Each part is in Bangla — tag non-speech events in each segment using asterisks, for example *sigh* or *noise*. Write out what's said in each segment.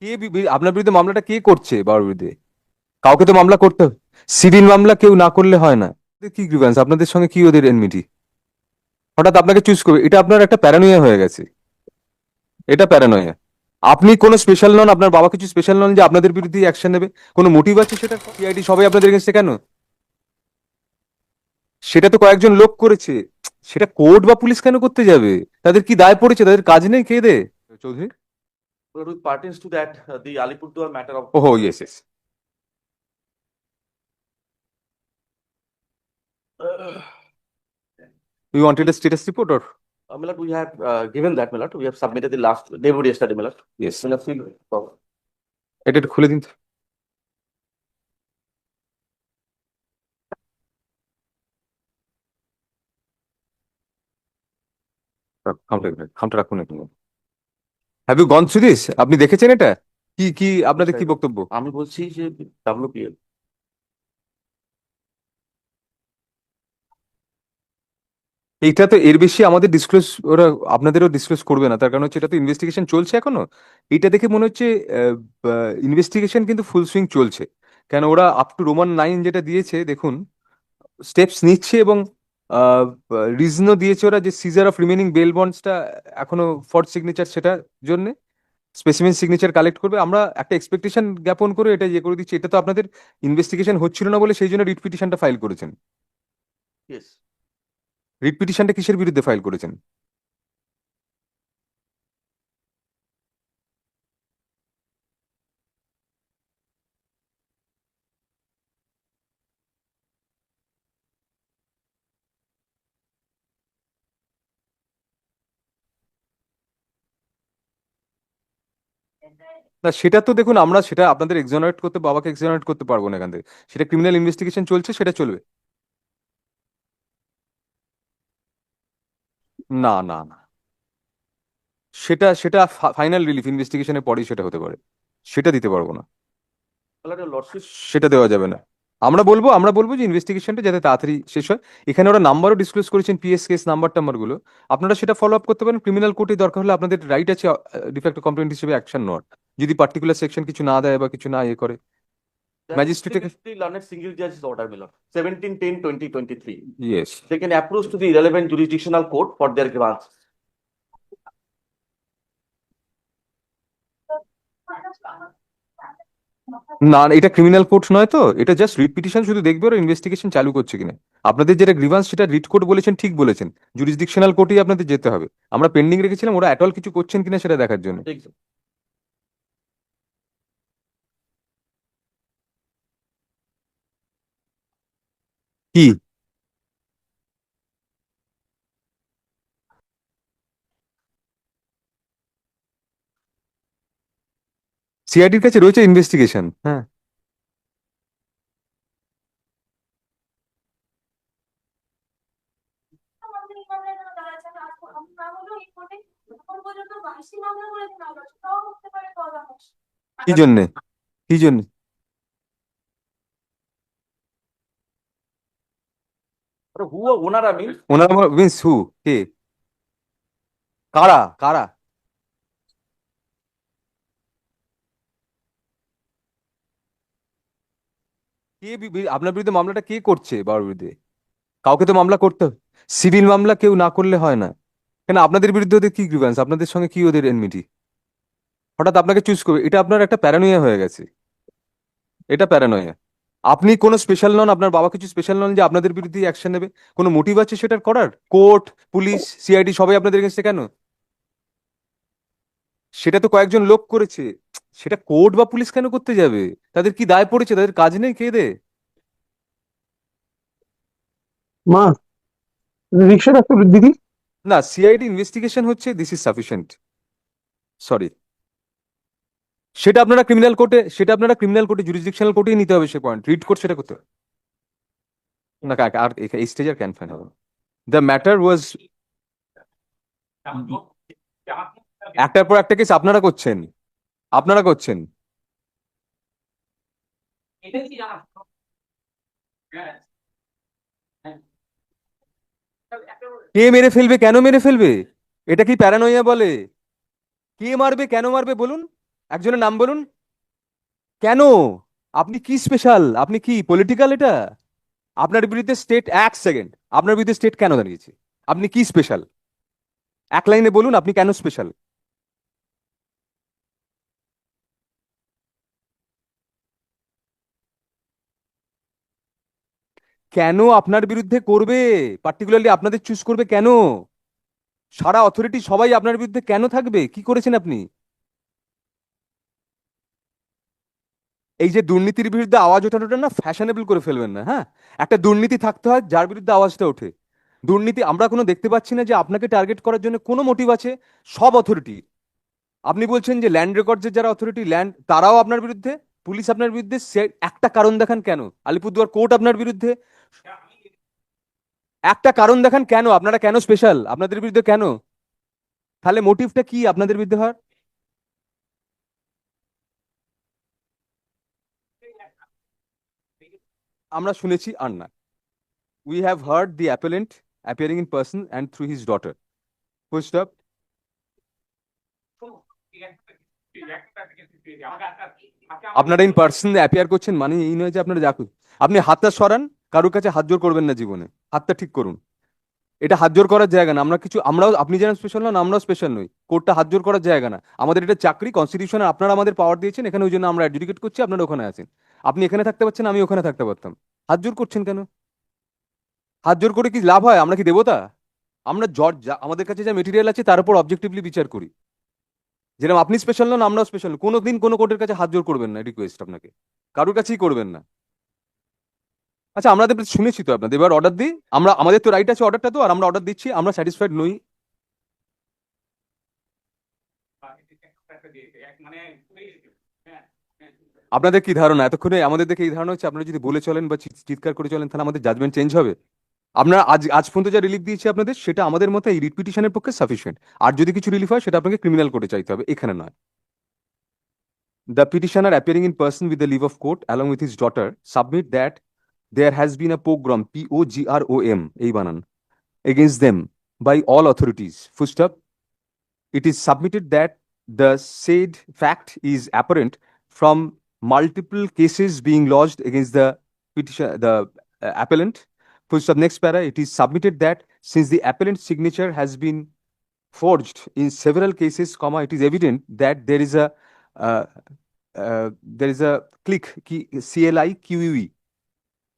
কে বি- আপনার বিরুদ্ধে মামলাটা কে করছে বাবার বিরুদ্ধে? কাউকে তো মামলা করতে হবে। সিভিল মামলা কেউ না করলে হয় না। কি গ্রিভেন্স আপনাদের সঙ্গে কি ওদের এনমিটি হঠাৎ আপনাকে চুজ করবে। এটা আপনার একটা প্যারানোয়া হয়ে গেছে। এটা প্যারানোয়া আপনি কোনো স্পেশাল নন, আপনার বাবা কিছু স্পেশাল নন যে আপনাদের বিরুদ্ধে অ্যাকশন নেবে। কোনো মোটিভ আছে সেটা? সিআইডি সবাই আপনাদের এগেনস্টে কেন? সেটা তো কয়েকজন লোক করেছে। সেটা কোর্ট বা পুলিশ কেন করতে যাবে? তাদের কি দায় পড়েছে? তাদের কাজ নেই কে দে। Chowdhury? But with pertains to that, uh, the Alipurduar matter of. Oh, yes, yes. Uh, *sighs* You wanted a status report or? Milord, we have uh, given that, Milord. We have submitted the last, day before yesterday, Milord. Yes. Milord, feel free. Oh. এটা একটু খুলে দিন তো। রাখ- খামটা রাখ- খামটা রাখুন একটু have you gone through this আপনি দেখেছেন এটা? কি কি আপনাদের কি বক্তব্য? আমি বলছি যে WPL, এইটা তো এর বেশি আমাদের ডিসক্লোজ ওরা আপনাদেরও ডিসক্লোজ করবে না। তার কারণ হচ্ছে এটা তো ইনভেস্টিগেশন চলছে এখনও। এটা দেখে মনে হচ্ছে ইনভেস্টিগেশন কিন্তু ফুল সুইং চলছে। কেন ওরা আপ টু রোমান নাইন যেটা দিয়েছে দেখুন স্টেপস নিচ্ছে এবং রিজনও দিয়েছে ওরা যে সিজার অফ রিমেনিং বেল বন্ডসটা এখনও ফর সিগনেচার সেটার জন্য স্পেসিমেন সিগনেচার কালেক্ট করবে। আমরা একটা এক্সপেকটেশন জ্ঞাপন করে এটা ইয়ে করে দিচ্ছি। এটা তো আপনাদের ইনভেস্টিগেশন হচ্ছিল না বলে সেই জন্য রিট পিটিশনটা ফাইল করেছেন. রিট পিটিশনটা কিসের বিরুদ্ধে ফাইল করেছেন? না সেটা তো দেখুন আমরা সেটা আপনাদের এক্সোনারেট করতে বাবাকে এক্সোনারেট করতে পারব না এখান থেকে। সেটা ক্রিমিনাল ইনভেস্টিগেশন চলছে সেটা চলবে। না না না। সেটা সেটা ফাইনাল রিলিফ ইনভেস্টিগেশনের পরেই সেটা হতে পারে। সেটা দিতে পারব না। সেটা দেওয়া যাবে না। আমরা বলব আমরা বলব যে ইনভেস্টিগেশনটা যাতে তাড়াতাড়ি শেষ হয়। এখানে ওরা নাম্বারও ডিসক্লোজ করেছেন পিএস কেস নাম্বার টাম্বারগুলো আপনারা সেটা ফলো আপ করতে পারেন। ক্রিমিনাল কোর্টে দরকার হলে আপনাদের রাইট আছে ডিফেক্ট কমপ্লেন্ট হিসেবে অ্যাকশন নেওয়ার। যদি পার্টিকুলার সেকশন কিছু না দেয় বা কিছু না ইয়ে করে। That Magistrate is the learned single judge's order, Milord, seventeen ten twenty twenty-three. Yes They can approach to the relevant jurisdictional court for their grants. না এটা ক্রিমিনাল কোর্ট নয় তো। এটা জাস্ট রিট পিটিশন শুধু দেখবে ওরা ইনভেস্টিগেশন চালু করছে কিনা। আপনাদের যেটা গ্রিভান্স সেটা রিট কোর্ট বলেছেন ঠিক বলেছেন। জুরিসডিকশনাল কোর্টেই আপনাদের যেতে হবে। আমরা পেন্ডিং রেখেছিলাম ওরা অ্যাটল কিছু করছেন কিনা সেটা দেখার জন্য। ঠিক। আছে। কি সিআইডির কাছে রয়েছে ইনভেস্টিগেশন হ্যাঁ আমাদের এই মামলায় কেন দাঁড়াচ্ছে না? আজ আমি না বললেও এই কোর্টে এখন পর্যন্ত বাইশটি মামলা করেছে না বলছে, কাছে রয়েছে ইনভেস্টিগেশন হ্যাঁ। কি জন্যে? কি জন্যে? ওনারা means? ওনার মিন্স হু কে? কারা? কারা? কে আপনার বিরুদ্ধে মামলাটা কে করছে বাবার বিরুদ্ধে? কাউকে তো মামলা করতে হবে। সিভিল মামলা কেউ না করলে হয় না। কেন আপনাদের বিরুদ্ধে ওদের কি গ্রিভেন্স আপনাদের সঙ্গে কি ওদের এনমিটি হঠাৎ আপনাকে চুজ করবে। এটা আপনার একটা প্যারানোয়া হয়ে গেছে। এটা প্যারানোয়া আপনি কোনো স্পেশাল নন, আপনার বাবা কিছু স্পেশাল নন যে আপনাদের বিরুদ্ধে অ্যাকশন নেবে? কোনো মোটিভ আছে সেটার করার? কোর্ট, পুলিশ সিআইডি সবাই আপনাদের এগেনস্টে কেন? সেটা তো কয়েকজন লোক করেছে। সেটা কোর্ট বা পুলিশ কেন করতে যাবে? তাদের কি দায় পড়েছে? তাদের কাজ নেই কে দে। মা রিক্সা রাখতো দিদি না সিআইডি ইনভেস্টিগেশন হচ্ছে দিস ইজ সাফিসিয়েন্ট সরি সেটা আপনারা ক্রিমিনাল কোর্টে সেটা আপনারা ক্রিমিনাল কোর্টে জুরিসডিকশনাল কোর্টেই নিতে হবে সে পয়েন্ট রিড কোর্ট সেটা করতে হবে। না কা- আর এই স্টেজ আর ক্যান ফাইন হবে দ্য ম্যাটার ওয়াজ একটার পর একটা কেস আপনারা করছেন। আপনারা করছেন? কে মেরে ফেলবে? কেন মেরে ফেলবে? এটা কি প্যারানয়্যা বলে? কে মারবে? কেন মারবে? বলুন। একজনের নাম বলুন। কেন? আপনি কি স্পেশাল আপনি কি পলিটিক্যাল এটা? আপনার বিরুদ্ধে স্টেট এক সেকেন্ড আপনার বিরুদ্ধে স্টেট কেন দাঁড়িয়েছে? আপনি কি স্পেশাল এক লাইনে বলুন আপনি কেন স্পেশাল কেন আপনার বিরুদ্ধে করবে? পার্টিকুলারলি আপনাদের চুজ করবে কেন? সারা অথরিটি সবাই আপনার বিরুদ্ধে কেন থাকবে? কি করেছেন আপনি? এই যে দুর্নীতির বিরুদ্ধে আওয়াজ ওঠানোটা না ফ্যাশনেবল করে ফেলবেন না হ্যাঁ? একটা দুর্নীতি থাকতে হয়, যার বিরুদ্ধে আওয়াজটা ওঠে দুর্নীতি আমরা কোনো দেখতে পাচ্ছি না যে আপনাকে টার্গেট করার জন্য কোনো মোটিভ আছে, সব অথরিটি আপনি বলছেন যে ল্যান্ড রেকর্ডসের যারা অথরিটি ল্যান্ড তারাও আপনার বিরুদ্ধে? পুলিশ আপনার বিরুদ্ধে? একটা কারণ দেখান কেন? আলিপুরদুয়ার কোর্ট আপনার বিরুদ্ধে? একটা কারণ দেখান কেন? আপনারা কেন স্পেশাল আপনাদের বিরুদ্ধে কেন? তাহলে মোটিভটা কি আপনাদের বিরুদ্ধে হওয়ার? আমরা শুনেছি আর না we have heard the appellant appearing in person and through his daughter ফুস্ট আপ আপনারা ইন পার্সন অ্যাপিয়ার করছেন মানে এই নয় যে আপনারা দেখুন আপনি হাতটা সরান কারোর কাছে হাত জোর করবেন না জীবনে। হাতটা ঠিক করুন। এটা হাত জোর করার জায়গা না। আমরা কিছু, আমরাও, আপনি যেন স্পেশাল নন, আমরাও স্পেশাল নই। কোর্টটা হাত জোর করার জায়গা না। আমাদের এটা চাকরি কনস্টিটিউশনে আপনারা আমাদের পাওয়ার দিয়েছেন, এখানে ওই জন্য আমরা অ্যাডজুডিকেট করছি, আপনারা ওখানে আছেন। আপনি এখানে থাকতে পারছেন, আমি ওখানে থাকতে পারতাম। হাত জোর করছেন কেন? হাত জোর করে কি লাভ হয়? আমরা কি দেবতা? আমরা জজ, যা- আমাদের কাছে যা মেটেরিয়াল আছে, তার উপর অবজেক্টিভলি বিচার করি। যেরকম আপনি স্পেশাল নন, আমরাও স্পেশাল কোনো দিন কোনো কোর্টের কাছে হাত জোর করবেন না রিকোয়েস্ট আপনাকে। কারোর কাছেই করবেন না। আচ্ছা আমাদের শুনেছি তো আপনাদের, এবার অর্ডার দিই। আমরা, আমাদের তো রাইট আছে অর্ডারটা তো, আর আমরা অর্ডার দিচ্ছি, আমরা স্যাটিসফাইড নই। আপনাদের কি ধারণা? এতক্ষণে আমাদের দেখে এই ধারণা হচ্ছে, আপনারা যদি বলে চলেন বা চিৎ- চিৎকার করে চলেন, তাহলে আমাদের জাজমেন্ট চেঞ্জ হবে। আপনারা আজ আজ পর্যন্ত যা রিলিফ দিয়েছি আপনাদের, সেটা আমাদের মতে এই রিপিটিশনের পক্ষে সাফিসিয়েন্ট আর যদি কিছু রিলিফ হয়, সেটা আপনাকে ক্রিমিনাল কোর্টে চাইতে হবে, এখানে নয়। The petitioner appearing in person with the leave of court along with his daughter submit that there has been a pogrom P-O-G-R-O-M এই বানান against them by all authorities. Full stop. It is submitted that the said fact is apparent from multiple cases being lodged against the petition, the uh, appellant. Full stop. Next para. It is submitted that since the appellant's signature has been forged in several cases, comma, it is evident that there is a uh, uh, there is a click key CLI QUE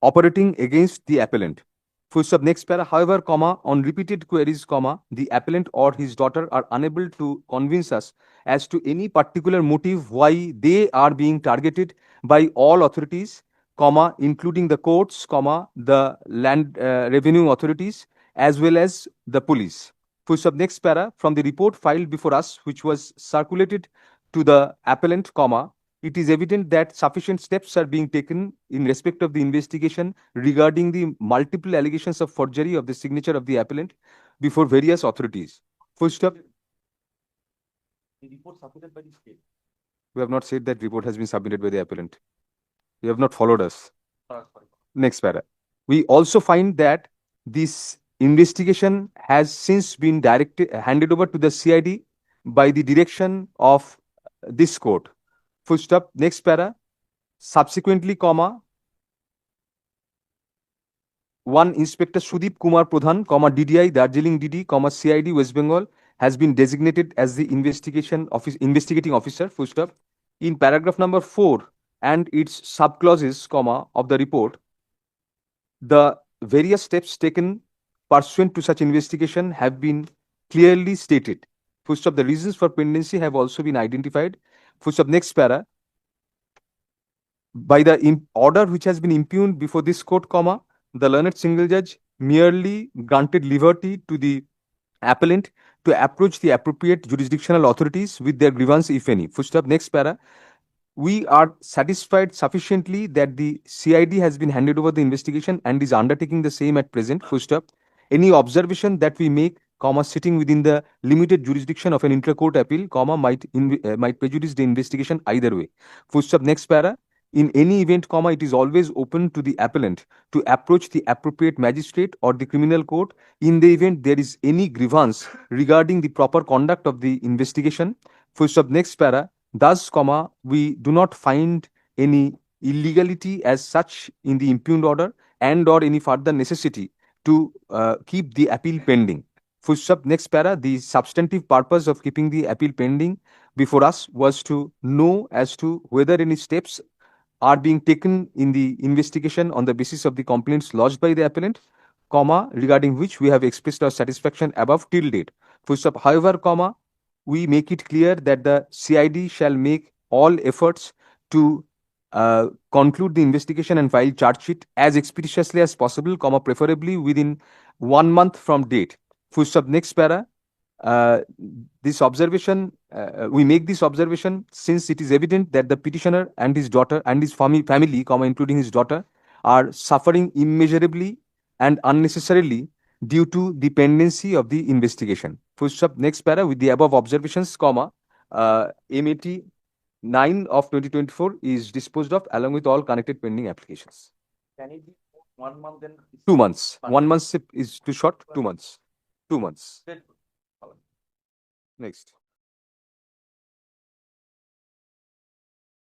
operating against the appellant. Full stop. Next para. However, comma, on repeated queries, comma, the appellant or his daughter are unable to convince us as to any particular motive why they are being targeted by all authorities, comma, including the courts, comma, the land uh, revenue authorities, as well as the police. Full stop. Next para. From the report filed before us, which was circulated to the appellant, comma, it is evident that sufficient steps are being taken in respect of the investigation regarding the multiple allegations of forgery of the signature of the appellant before various authorities. First stop. The report submitted by the state. We have not said that report has been submitted by the appellant. You have not followed us. Sorry, sorry. Next para. We also find that this investigation has since been directed, handed over to the CID by the direction of this court. Full stop. Next para. Subsequently, comma, one Inspector Sudip Kumar Pradhan, comma, DDI, Darjeeling DD, comma, CID, West Bengal, has been designated as the investigation office, investigating officer, full stop. In paragraph number four and its subclauses, comma, of the report, the various steps taken pursuant to such investigation have been clearly stated. Full stop. The reasons for pendency have also been identified. Full stop. Next para. By the order which has been impugned before this court, comma, the learned single judge merely granted liberty to the appellant to approach the appropriate jurisdictional authorities with their grievance, if any. Full stop. Next para. We are satisfied sufficiently that the CID has been handed over the investigation and is undertaking the same at present. Full stop. Any observation that we make, comma, sitting within the limited jurisdiction of an inter-court appeal, comma, might uh, might prejudice the investigation either way. Full stop. Next para. In any event, comma, it is always open to the appellant to approach the appropriate magistrate or the criminal court in the event there is any grievance regarding the proper conduct of the investigation. Full stop. Next para. Thus, comma, we do not find any illegality as such in the impugned order and or any further necessity to uh, keep the appeal pending. Stop, next para, the substantive purpose of keeping the appeal pending before us was to know as to whether any steps are being taken in the investigation on the basis of the complaints lodged by the appellant, comma, regarding which we have expressed our satisfaction above till date. Stop, however, comma, we make it clear that the CID shall make all efforts to uh, conclude the investigation and file charge sheet as expeditiously as possible, comma, preferably within one month from date. Stop, next para. Uh, this observation, uh, we make this observation since it is evident that the petitioner and his daughter and his family, family, comma, including his daughter, are suffering immeasurably and unnecessarily due to dependency of the investigation. Stop, next para, with the above observations, comma, uh, MAT 9 of 2024 is disposed of along with all connected pending applications. Can it be one month then? Two months. One month is too short, two months. Two months. Next.